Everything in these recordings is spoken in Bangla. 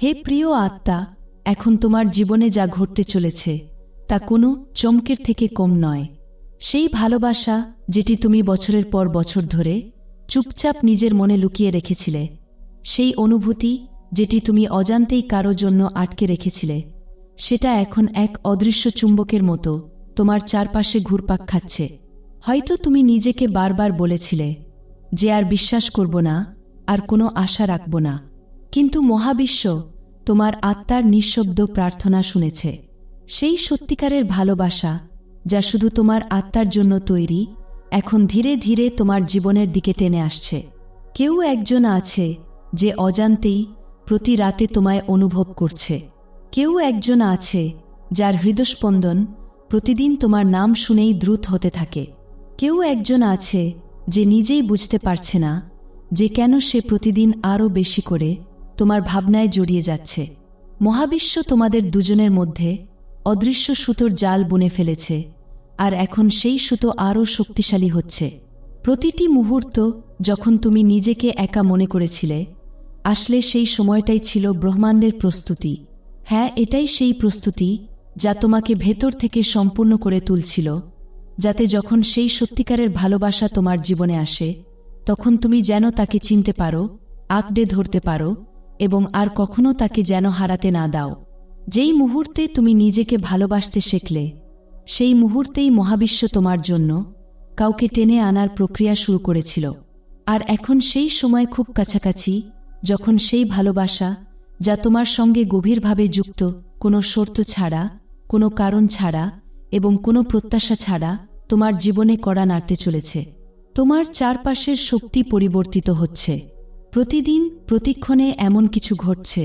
হে প্রিয় আত্মা, এখন তোমার জীবনে যা ঘটতে চলেছে, তা কোনো চমকের থেকে কম নয়। সেই ভালোবাসা যেটি তুমি বছরের পর বছর ধরে চুপচাপ নিজের মনে লুকিয়ে রেখেছিলে, সেই অনুভূতি যেটি তুমি অজান্তেই কারও জন্য আটকে রেখেছিলে, সেটা এখন এক অদৃশ্য চুম্বকের মতো তোমার চারপাশে ঘুরপাক খাচ্ছে। হয়তো তুমি নিজেকে বারবার বলেছিলে যে আর বিশ্বাস করব না, আর কোনো আশা রাখব না। কিন্তু মহাবিশ্ব তোমার আত্মার নিঃশব্দ প্রার্থনা শুনেছে। সেই সত্যিকারের ভালোবাসা, যা শুধু তোমার আত্মার জন্য তৈরি, এখন ধীরে ধীরে তোমার জীবনের দিকে টেনে আসছে। কেউ একজন আছে যে অজান্তেই প্রতি রাতে তোমায় অনুভব করছে। কেউ একজন আছে যার হৃদস্পন্দন প্রতিদিন তোমার নাম শুনেই দ্রুত হতে থাকে। কেউ একজন আছে যে নিজেই বুঝতে পারছে না যে কেন সে প্রতিদিন আরও বেশি করে তোমার ভাবনায় জড়িয়ে যাচ্ছে। মহাবিশ্ব তোমাদের দুজনের মধ্যে অদৃশ্য সুতোর জাল বুনে ফেলেছে, আর এখন সেই সুতো আরও শক্তিশালী হচ্ছে। প্রতিটি মুহূর্ত যখন তুমি নিজেকে একা মনে করেছিলে, আসলে সেই সময়টাই ছিল ব্রহ্মাণ্ডের প্রস্তুতি। হ্যাঁ এটাই সেই প্রস্তুতি যা তোমাকে ভেতর থেকে সম্পূর্ণ করে তুলছিল, যাতে যখন সেই সত্যিকারের ভালোবাসা তোমার জীবনে আসে, তখন তুমি যেন তাকে চিনতে পারো, আঁকড়ে ধরতে পারো এবং আর কখনো তাকে যেন হারাতে না দাও। যেই মুহূর্তে তুমি নিজেকে ভালোবাসতে শিখলে, সেই মুহূর্তেই মহাবিশ্ব তোমার জন্য কাউকে টেনে আনার প্রক্রিয়া শুরু করেছিল। আর এখন সেই সময় খুব কাছাকাছি, যখন সেই ভালোবাসা, যা তোমার সঙ্গে গভীরভাবে যুক্ত, কোনো শর্ত ছাড়া, কোনো কারণ ছাড়া এবং কোনো প্রত্যাশা ছাড়া তোমার জীবনে কড়া নাড়তে চলেছে। তোমার চারপাশের শক্তি পরিবর্তিত হচ্ছে। প্রতিদিন প্রতিক্ষণে এমন কিছু ঘটছে,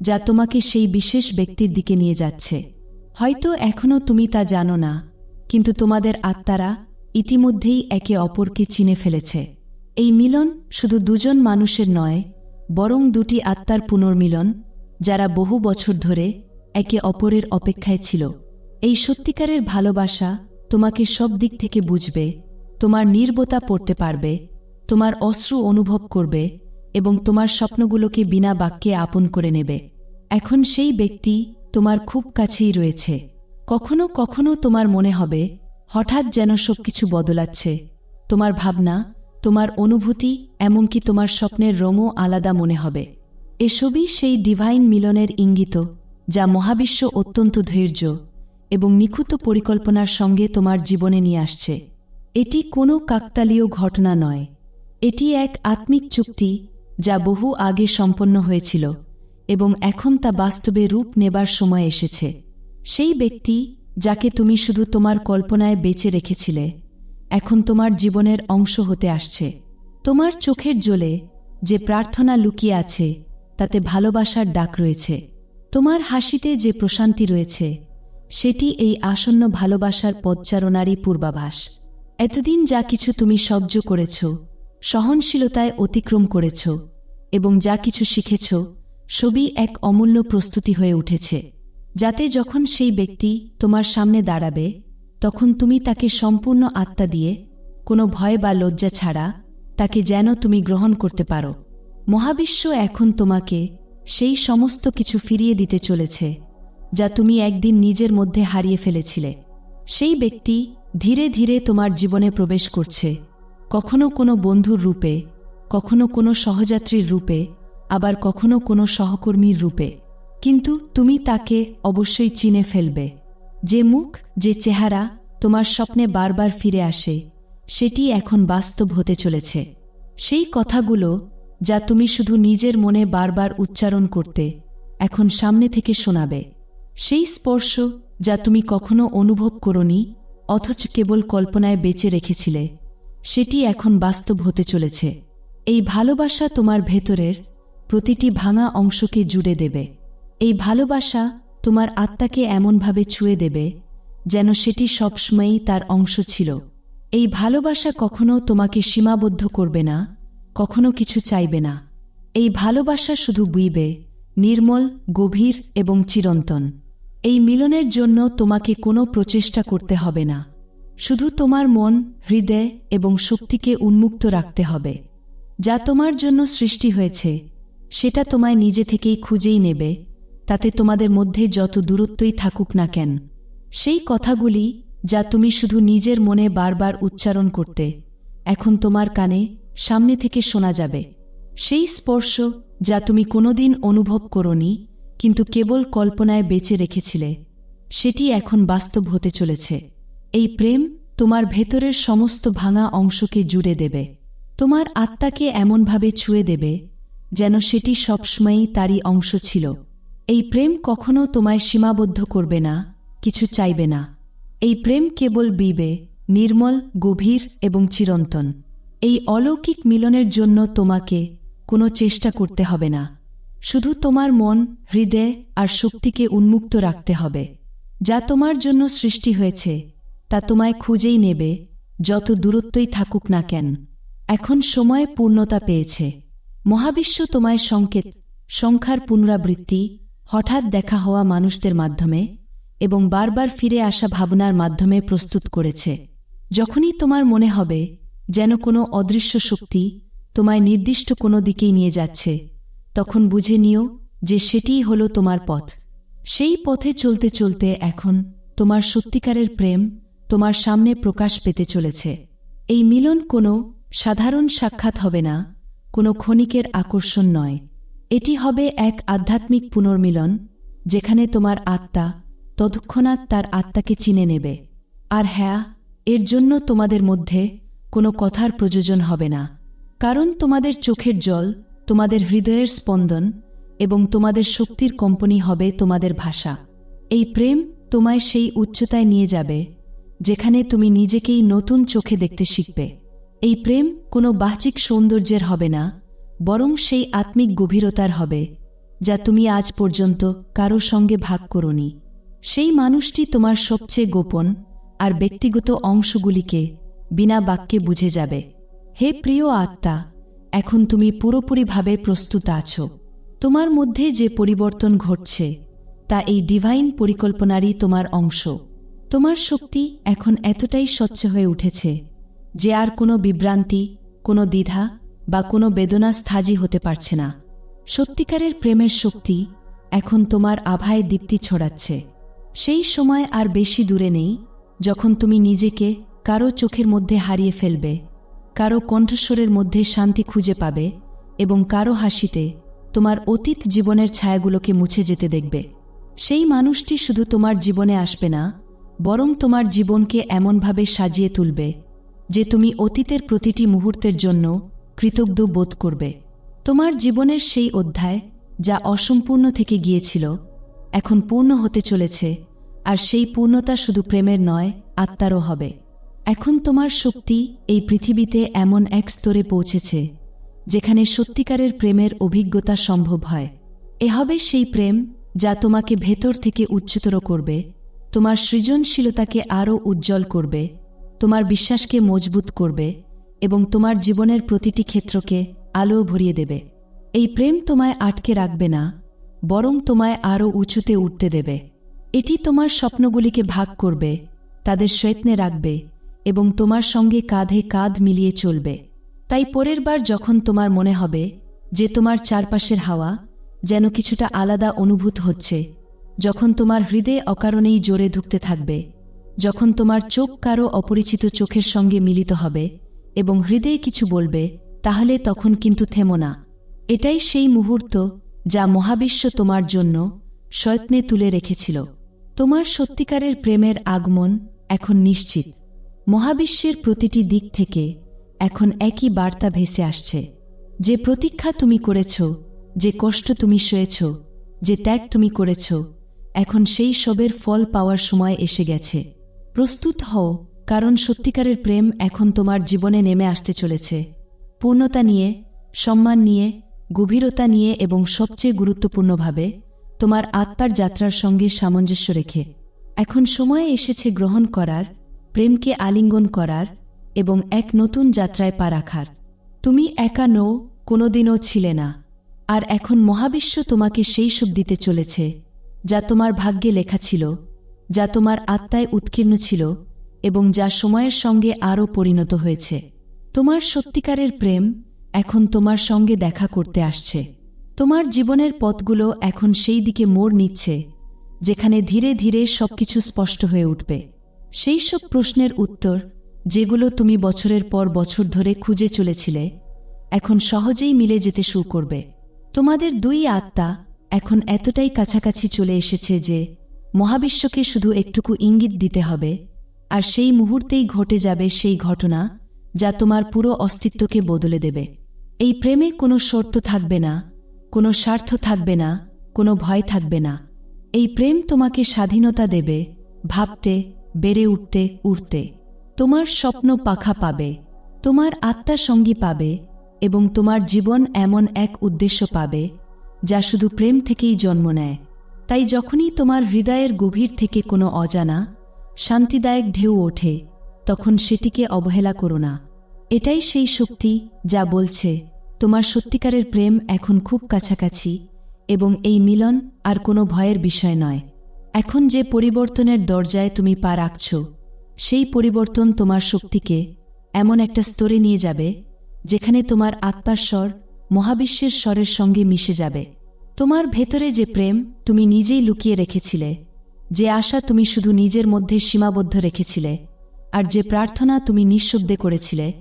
যা তোমাকে সেই বিশেষ ব্যক্তির দিকে নিয়ে যাচ্ছে। হয়তো এখনও তুমি তা জানো না, কিন্তু তোমাদের আত্মারা ইতিমধ্যেই একে অপরকে চিনে ফেলেছে। এই মিলন শুধু দুজন মানুষের নয়, বরং দুটি আত্মার পুনর্মিলন, যারা বহু বছর ধরে একে অপরের অপেক্ষায় ছিল। এই সত্যিকারের ভালোবাসা তোমাকে সব দিক থেকে বুঝবে, তোমার নির্বতা পড়তে পারবে, তোমার অশ্রু অনুভব করবে এবং তোমার স্বপ্নগুলোকে বিনা বাক্যে আপন করে নেবে। এখন সেই ব্যক্তি তোমার খুব কাছেই রয়েছে। কখনো কখনো তোমার মনে হবে, হঠাৎ যেন সবকিছু বদলাচ্ছে। তোমার ভাবনা, তোমার অনুভূতি, এমনকি তোমার স্বপ্নের রঙও আলাদা মনে হবে। এসবই সেই ডিভাইন মিলনের ইঙ্গিত, যা মহাবিশ্ব অত্যন্ত ধৈর্য এবং নিখুঁত পরিকল্পনার সঙ্গে তোমার জীবনে নিয়ে আসছে। এটি কোনো কাকতালীয় ঘটনা নয়। এটি এক আত্মিক চুক্তি যা বহু আগে সম্পন্ন হয়েছিল এবং এখন তা বাস্তবে রূপ নেবার সময় এসেছে। সেই ব্যক্তি যাকে তুমি শুধু তোমার কল্পনায় বেঁচে রেখেছিলে, এখন তোমার জীবনের অংশ হতে আসছে। তোমার চোখের জলে যে প্রার্থনা লুকিয়ে আছে, তাতে ভালোবাসার ডাক রয়েছে। তোমার হাসিতে যে প্রশান্তি রয়েছে, সেটি এই আসন্ন ভালোবাসার পদচারণারই পূর্বাভাস। এতদিন যা কিছু তুমি সহ্য করেছ সহনশীলতায় অতিক্রম করেছ এবং যা কিছু শিখেছ সবই এক অমূল্য প্রস্তুতি হয়ে উঠেছে। যাতে যখন সেই ব্যক্তি তোমার সামনে দাঁড়াবে, তখন তুমি তাকে সম্পূর্ণ আত্মা দিয়ে কোনো ভয় বা লজ্জা ছাড়া তাকে যেন তুমি গ্রহণ করতে পারো। মহাবিশ্ব এখন তোমাকে সেই সমস্ত কিছু ফিরিয়ে দিতে চলেছে, যা তুমি একদিন নিজের মধ্যে হারিয়ে ফেলেছিলে। সেই ব্যক্তি ধীরে ধীরে তোমার জীবনে প্রবেশ করছে। কখনো কোনো বন্ধুর রূপে, কখনো কোনো সহযাত্রীর রূপে, আবার কখনো কোনো সহকর্মীর রূপে। কিন্তু তুমি তাকে অবশ্যই চিনে ফেলবে। যে মুখ, যে চেহারা তোমার স্বপ্নে বারবার ফিরে আসে, সেটি এখন বাস্তব হতে চলেছে। সেই কথাগুলো যা তুমি শুধু নিজের মনে বারবার উচ্চারণ করতে এখন সামনে থেকে শোনাবে। সেই স্পর্শ যা তুমি কখনো অনুভব করনি, অথচ কেবল কল্পনায় বেঁচে রেখেছিলে। সেটি এখন বাস্তব হতে চলেছে। এই ভালোবাসা তোমার ভেতরের প্রতিটি ভাঙা অংশকে জুড়ে দেবে। এই ভালোবাসা তোমার আত্মাকে এমনভাবে ছুঁয়ে দেবে যেন সেটি সবসময়ই তার অংশ ছিল। এই ভালোবাসা কখনো তোমাকে সীমাবদ্ধ করবে না, কখনো কিছু চাইবে না। এই ভালোবাসা শুধু বুইবে, নির্মল, গভীর এবং চিরন্তন। এই মিলনের জন্য তোমাকে কোনো প্রচেষ্টা করতে হবে না। শুধু তোমার মন, হৃদয় এবং শক্তিকে উন্মুক্ত রাখতে হবে। যা তোমার জন্য সৃষ্টি হয়েছে, সেটা তোমায় নিজে থেকেই খুঁজেই নেবে, তাতে তোমাদের মধ্যে যত দূরত্বই থাকুক না কেন। সেই কথাগুলি যা তুমি শুধু নিজের মনে বারবার উচ্চারণ করতে, এখন তোমার কানে সামনে থেকে শোনা যাবে। সেই স্পর্শ যা তুমি কোনোদিন অনুভব করনি, কিন্তু কেবল কল্পনায় বেঁচে রেখেছিলে, সেটি এখন বাস্তব হতে চলেছে। এই প্রেম তোমার ভেতরের সমস্ত ভাঙা অংশকে জুড়ে দেবে। তোমার আত্মাকে এমনভাবে ছুঁয়ে দেবে যেন সেটি সবসময়ই তারই অংশ ছিল। এই প্রেম কখনো তোমায় সীমাবদ্ধ করবে না, কিছু চাইবে না। এই প্রেম কেবল বিবে, নির্মল, গভীর এবং চিরন্তন। এই অলৌকিক মিলনের জন্য তোমাকে কোনো চেষ্টা করতে হবে না। শুধু তোমার মন, হৃদয় আর শক্তিকে উন্মুক্ত রাখতে হবে, যা তোমার জন্য সৃষ্টি হয়েছে। তা তোমায় খুঁজেই নেবে, যত দূরত্বই থাকুক না কেন। এখন সময়ে পূর্ণতা পেয়েছে। মহাবিশ্ব তোমায় সংকেত, সংখ্যার পুনরাবৃত্তি, হঠাৎ দেখা হওয়া মানুষদের মাধ্যমে এবং বারবার ফিরে আসা ভাবনার মাধ্যমে প্রস্তুত করেছে। যখনই তোমার মনে হবে যেন কোনো অদৃশ্য শক্তি তোমায় নির্দিষ্ট কোনো দিকেই নিয়ে যাচ্ছে, তখন বুঝে নিও যে সেটিই হল তোমার পথ। সেই পথে চলতে চলতে এখন তোমার সত্যিকারের প্রেম তোমার সামনে প্রকাশ পেতে চলেছে। এই মিলন কোনো সাধারণ সাক্ষাৎ হবে না, কোনো ক্ষণিকের আকর্ষণ নয়। এটি হবে এক আধ্যাত্মিক পুনর্মিলন, যেখানে তোমার আত্মা তৎক্ষণাৎ তার আত্মাকে চিনে নেবে। আর হ্যাঁ এর জন্য তোমাদের মধ্যে কোনো কথার প্রয়োজন হবে না, কারণ তোমাদের চোখের জল, তোমাদের হৃদয়ের স্পন্দন এবং তোমাদের শক্তির কম্পনি হবে তোমাদের ভাষা। এই প্রেম তোমায় সেই উচ্চতায় নিয়ে যাবে যেখানে তুমি নিজেকেই নতুন চোখে দেখতে শিখবে। এই প্রেম কোনো বাহ্যিক সৌন্দর্যের হবে না, বরং সেই আত্মিক গভীরতার হবে, যা তুমি আজ পর্যন্ত কারও সঙ্গে ভাগ করনি। সেই মানুষটি তোমার সবচেয়ে গোপন আর ব্যক্তিগত অংশগুলিকে বিনা বাক্যে বুঝে যাবে। হে প্রিয় আত্মা, এখন তুমি পুরোপুরিভাবে প্রস্তুত আছো। তোমার মধ্যে যে পরিবর্তন ঘটছে, তা এই ডিভাইন পরিকল্পনারই তোমার অংশ। তোমার শক্তি এখন এতটাই স্বচ্ছ হয়ে উঠেছে যে আর কোনো বিভ্রান্তি, কোনো দ্বিধা বা কোনো বেদনা স্থাজি হতে পারছে না। সত্যিকারের প্রেমের শক্তি এখন তোমার আভায় দীপ্তি ছড়াচ্ছে। সেই সময় আর বেশি দূরে নেই যখন তুমি নিজেকে কারও চোখের মধ্যে হারিয়ে ফেলবে, কারও কণ্ঠস্বরের মধ্যে শান্তি খুঁজে পাবে এবং কারও হাসিতে তোমার অতীত জীবনের ছায়াগুলোকে মুছে যেতে দেখবে। সেই মানুষটি শুধু তোমার জীবনে আসবে না বরং তোমার জীবনকে এমনভাবে সাজিয়ে তুলবে যে তুমি অতীতের প্রতিটি মুহূর্তের জন্য কৃতজ্ঞ বোধ করবে। তোমার জীবনের সেই অধ্যায় যা অসম্পূর্ণ থেকে গিয়েছিল, এখন পূর্ণ হতে চলেছে, আর সেই পূর্ণতা শুধু প্রেমের নয়, আত্মারও হবে। এখন তোমার শক্তি এই পৃথিবীতে এমন এক স্তরে পৌঁছেছে, যেখানে সত্যিকারের প্রেমের অভিজ্ঞতা সম্ভব হয়। এ হবে সেই প্রেম যা তোমাকে ভেতর থেকে উচ্চতর করবে তোমার সৃজনশীলতাকে আরও উজ্জ্বল করবে, তোমার বিশ্বাসকে মজবুত করবে এবং তোমার জীবনের প্রতিটি ক্ষেত্রকে আলো ভরিয়ে দেবে। এই প্রেম তোমায় আটকে রাখবে না, বরং তোমায় আরও উঁচুতে উঠতে দেবে। এটি তোমার স্বপ্নগুলিকে ভাগ করবে, তাদের সৈত্নে রাখবে এবং তোমার সঙ্গে কাঁধে কাঁধ মিলিয়ে চলবে। তাই পরের বার যখন তোমার মনে হবে যে তোমার চারপাশের হাওয়া যেন কিছুটা আলাদা অনুভূত হচ্ছে যখন তোমার হৃদয়ে অকারণেই জোরে ঢুকতে থাকবে, যখন তোমার চোখ কারও অপরিচিত চোখের সঙ্গে মিলিত হবে এবং হৃদয়ে কিছু বলবে, তাহলে তখন কিন্তু থেমো না। এটাই সেই মুহূর্ত যা মহাবিশ্ব তোমার জন্য সয়ত্নে তুলে রেখেছিল। তোমার সত্যিকারের প্রেমের আগমন এখন নিশ্চিত। মহাবিশ্বের প্রতিটি দিক থেকে এখন একই বার্তা ভেসে আসছে। যে প্রতীক্ষা তুমি করেছ, যে কষ্ট তুমি সয়েছ, যে ত্যাগ তুমি করেছ এখন সেই সবের ফল পাওয়ার সময় এসে গেছে। প্রস্তুত হও, কারণ সত্যিকারের প্রেম এখন তোমার জীবনে নেমে আসতে চলেছে। পূর্ণতা নিয়ে, সম্মান নিয়ে, গভীরতা নিয়ে এবং সবচেয়ে গুরুত্বপূর্ণভাবে তোমার আত্মার যাত্রার সঙ্গে সামঞ্জস্য রেখে। এখন সময় এসেছে গ্রহণ করার, প্রেমকে আলিঙ্গন করার এবং এক নতুন যাত্রায় পা রাখার। তুমি একা নও, কোনোদিনও ছিলে না। আর এখন মহাবিশ্ব তোমাকে সেই সুখ দিতে চলেছে। যা তোমার ভাগ্যে লেখা ছিল, যা তোমার আত্মায় উৎকীর্ণ ছিল এবং যা সময়ের সঙ্গে আরও পরিণত হয়েছে। তোমার সত্যিকারের প্রেম এখন তোমার সঙ্গে দেখা করতে আসছে। তোমার জীবনের পথগুলো এখন সেই দিকে মোড় নিচ্ছে, যেখানে ধীরে ধীরে সবকিছু স্পষ্ট হয়ে উঠবে। সেই সব প্রশ্নের উত্তর, যেগুলো তুমি বছরের পর বছর ধরে খুঁজে চলেছিলে, এখন সহজেই মিলে যেতে শুরু করবে। তোমাদের দুই আত্মা এখন এতটাই কাছাকাছি চলে এসেছে যে মহাবিশ্বকে শুধু একটুকু ইঙ্গিত দিতে হবে, আর সেই মুহূর্তেই ঘটে যাবে সেই ঘটনা যা তোমার পুরো অস্তিত্বকে বদলে দেবে। এই প্রেমে কোনো শর্ত থাকবে না, কোনো স্বার্থ থাকবে না, কোনো ভয় থাকবে না। এই প্রেম তোমাকে স্বাধীনতা দেবে, ভাবতে, বেড়ে উঠতে উঠতে তোমার স্বপ্ন পাখা পাবে, তোমার আত্মা সঙ্গী পাবে এবং তোমার জীবন এমন এক উদ্দেশ্য পাবে যা শুধু প্রেম থেকেই জন্ম নেয়। তাই যখনই তোমার হৃদয়ের গভীর থেকে কোনো অজানা, শান্তিদায়ক ঢেউ ওঠে, তখন সেটিকে অবহেলা করো না। এটাই সেই শক্তি যা বলছে, তোমার সত্যিকারের প্রেম এখন খুব কাছাকাছি এবং এই মিলন আর কোনো ভয়ের বিষয় নয়। এখন যে পরিবর্তনের দরজায় তুমি পা রাখছ, সেই পরিবর্তন তোমার শক্তিকে এমন একটা স্তরে নিয়ে যাবে, যেখানে তোমার আত্মার স্বর মহাবিশ্বের স্বরের সঙ্গে মিশে যাবে। তোমার ভেতরে যে প্রেম তুমি নিজেই লুকিয়ে রেখেছিলে, যে আশা তুমি শুধু নিজের মধ্যে সীমাবদ্ধ রেখেছিলে, আর যে প্রার্থনা তুমি নিঃশব্দে করেছিলে,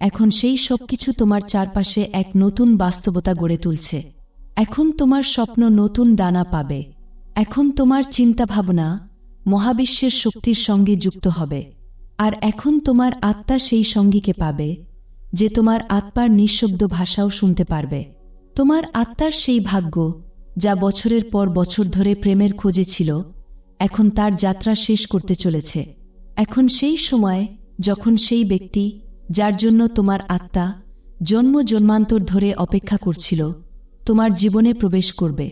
এখন সেই সব কিছু তোমার চারপাশে এক নতুন বাস্তবতা গড়ে তুলছে। এখন তোমার স্বপ্ন নতুন ডানা পাবে। এখন তোমার চিন্তাভাবনা মহাবিশ্বের শক্তির সঙ্গে যুক্ত হবে। আর এখন তোমার আত্মা সেই সঙ্গীকে পাবে। যে তোমার আত্মার নিঃশব্দ ভাষাও শুনতে পারবে। তোমার আত্মার সেই ভাগ্য, যা বছরের পর বছর ধরে প্রেমের খোঁজে ছিল, এখন তার যাত্রা শেষ করতে চলেছে। এখন সেই সময়, যখন সেই ব্যক্তি, যার জন্য তোমার আত্মা জন্ম জন্মান্তর ধরে অপেক্ষা করছিল, তোমার জীবনে প্রবেশ করবে।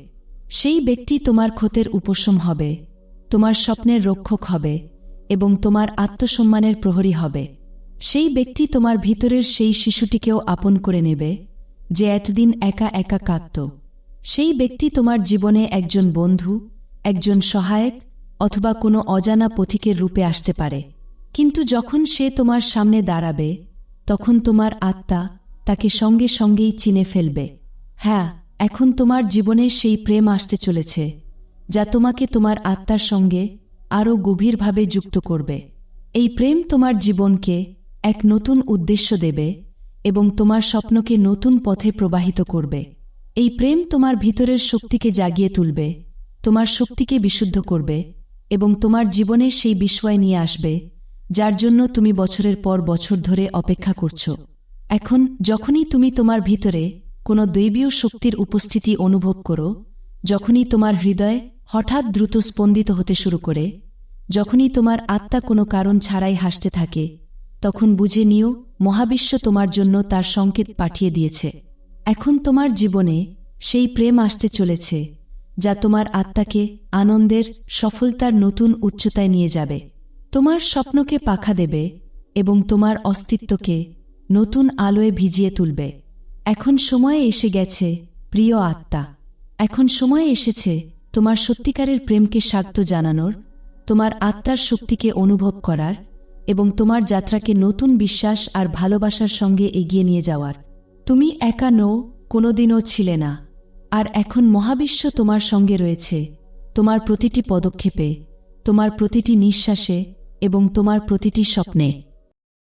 সেই ব্যক্তি তোমার ক্ষতের উপশম হবে, তোমার স্বপ্নের রক্ষক হবে এবং তোমার আত্মসম্মানের প্রহরী হবে। সেই ব্যক্তি তোমার ভিতরের সেই শিশুটিকেও আপন করে নেবে, যে এতদিন একা একা কাঁদত। সেই ব্যক্তি তোমার জীবনে একজন বন্ধু, একজন সহায়ক অথবা কোনো অজানা পথিকের রূপে আসতে পারে। কিন্তু যখন সে তোমার সামনে দাঁড়াবে, তখন তোমার আত্মা তাকে সঙ্গে সঙ্গেই চিনে ফেলবে। হ্যাঁ এখন তোমার জীবনে সেই প্রেম আসতে চলেছে, যা তোমাকে তোমার আত্মার সঙ্গে আরও গভীরভাবে যুক্ত করবে। এই প্রেম তোমার জীবনকে এক নতুন উদ্দেশ্য দেবে এবং তোমার স্বপ্নকে নতুন পথে প্রবাহিত করবে। এই প্রেম তোমার ভিতরের শক্তিকে জাগিয়ে তুলবে, তোমার শক্তিকে বিশুদ্ধ করবে এবং তোমার জীবনে সেই বিস্ময় নিয়ে আসবে, যার জন্য তুমি বছরের পর বছর ধরে অপেক্ষা করছ। এখন যখনই তুমি তোমার ভিতরে কোনো দৈবীয় শক্তির উপস্থিতি অনুভব করো, যখনই তোমার হৃদয় হঠাৎ দ্রুত স্পন্দিত হতে শুরু করে, যখনই তোমার আত্মা কোনো কারণ ছাড়াই হাসতে থাকে তখন বুঝে নিও, মহাবিশ্ব তোমার জন্য তার সংকেত পাঠিয়ে দিয়েছে। এখন তোমার জীবনে সেই প্রেম আসতে চলেছে, যা তোমার আত্মাকে আনন্দের, সফলতার নতুন উচ্চতায় নিয়ে যাবে। তোমার স্বপ্নকে পাখা দেবে এবং তোমার অস্তিত্বকে নতুন আলোয় ভিজিয়ে তুলবে। এখন সময় এসে গেছে, প্রিয় আত্মা। এখন সময় এসেছে তোমার সত্যিকারের প্রেমকে স্বাগত জানানোর, তোমার আত্মার শক্তিকে অনুভব করার এবং তোমার যাত্রাকে নতুন বিশ্বাস আর ভালোবাসার সঙ্গে এগিয়ে নিয়ে যাওয়ার। তুমি একা নও, কোনোদিনও ছিলে না। আর এখন মহাবিশ্ব তোমার সঙ্গে রয়েছে। তোমার প্রতিটি পদক্ষেপে, তোমার প্রতিটি নিঃশ্বাসে এবং তোমার প্রতিটি স্বপ্নে।